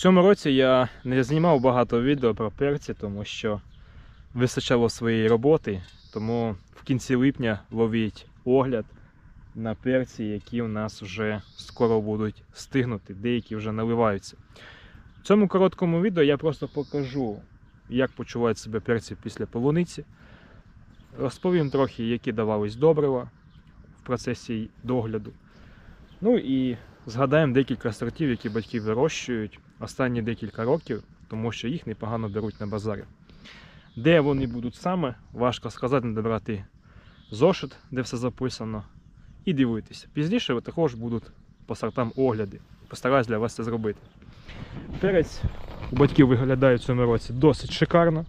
цьому році я не знімав багато відео про перці, тому що вистачало своєї роботи. Тому в кінці липня ловіть огляд на перці, які у нас вже скоро будуть стигнути, деякі вже наливаються. В цьому короткому відео я просто покажу, як почувають себе перці після полуниці. Розповім трохи, які давались добрива в процесі догляду. Ну і згадаємо декілька сортів, які батьки вирощують останні декілька років, тому що їх непогано беруть на базарі. Де вони будуть саме, важко сказати, треба брати зошит, де все записано, і дивитися. Пізніше також будуть по сортам огляди. Постараюсь для вас це зробити. Перець у батьків виглядає в цьому році досить шикарно.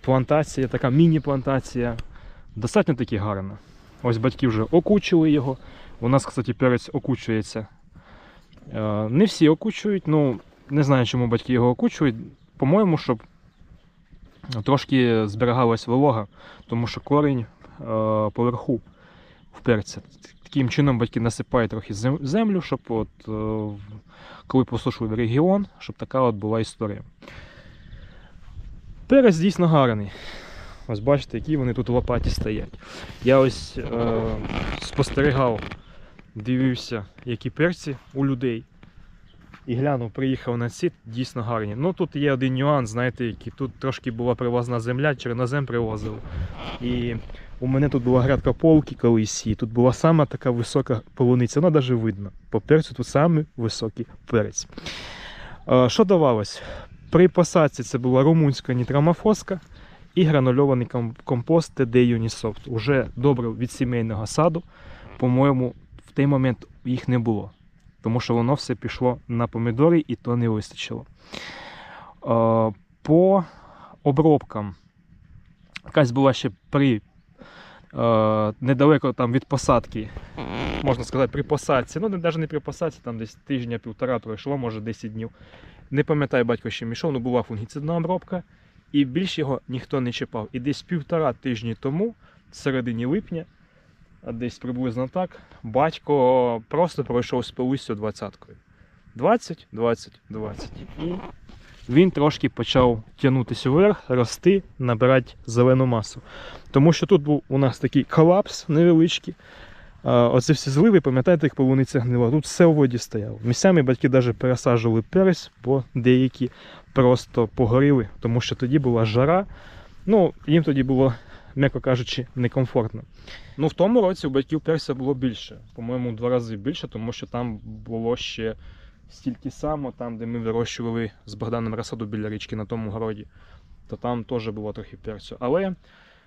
Плантація, така міні-плантація, достатньо таки гарна. Ось батьки вже окучили його. У нас, кстати, перець окучується. Е, Не всі окучують, ну не знаю, чому батьки його окучують. По-моєму, щоб трошки зберігалась волога, тому що корінь е, поверху в перця. Таким чином батьки насипають трохи землю, щоб от, е, коли посушили регіон, щоб така от була історія. Перець дійсно гарний. Ось бачите, які вони тут в лопаті стоять. Я ось е, спостерігав, дивився, які перці у людей. І глянув, приїхав на ці, дійсно гарні. Ну тут є один нюанс, знаєте, який тут трошки була привозна земля, чорнозем привозив. І у мене тут була грядка полки колись, і тут була сама така висока полуниця, вона навіть видно. По перцю тут самий високий перець. Е, Що давалось? При посадці це була румунська нітрамофоска і гранульований компост TD Unisoft. Уже добре від сімейного саду. По-моєму, в той момент їх не було. Тому що воно все пішло на помідори і то не вистачило. Е, По обробкам. Якась була ще при е, недалеко там від посадки, можна сказати, при посадці. Ну, навіть не при посадці, там десь тижня-півтора пройшло, може 10 днів. Не пам'ятаю, батько ще мішов, але була фунгіцидна обробка, і більш його ніхто не чіпав. І десь півтора тижні тому, в середині липня, десь приблизно так, батько просто пройшов з полуссю двадцяткою. 20, 20, 20. І він трошки почав тягнутися вверх, рости, набирати зелену масу. Тому що тут був у нас такий колапс невеличкий. Оце всі зливи, пам'ятаєте, як полуниця гнила. Тут все у воді стояло. Місцями батьки навіть пересаджували перець, бо деякі просто погоріли, тому що тоді була жара. Ну, їм тоді було, м'яко кажучи, некомфортно. Ну, в тому році у батьків перця було більше. По-моєму, два рази більше, тому що там було ще стільки само, там, де ми вирощували з Богданом розсаду біля річки на тому городі, то там теж було трохи перцю. Але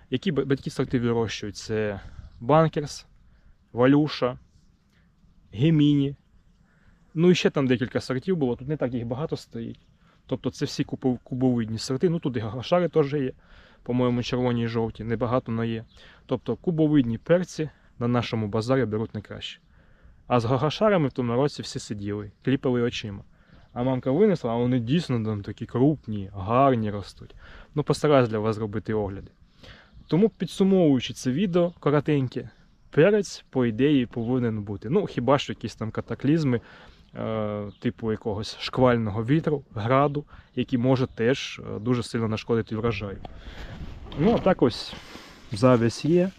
які батьки сорти вирощують? Це Банкерс, Валюша, Геміні. Ну і ще там декілька сортів було, тут не так їх багато стоїть. Тобто це всі кубовидні сорти. Ну тут і гашари теж є. По-моєму, червоні і жовті, небагато, але є. Тобто кубовидні перці на нашому базарі беруть найкраще. А з гагашарами в тому році всі сиділи, кліпали очима. А мамка винесла, а вони дійсно там такі крупні, гарні ростуть. Ну, постараюсь для вас зробити огляди. Тому підсумовуючи це відео коротеньке, перець, по ідеї, повинен бути. Ну, хіба що якісь там катаклізми, типу якогось шквального вітру, граду, який може теж е, дуже сильно нашкодити врожаю. Ну, а так ось завість є.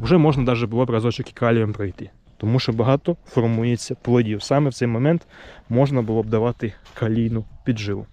Вже можна навіть було б разочок і калієм пройти. Тому що багато формується плодів. Саме в цей момент можна було б давати калійну підживу.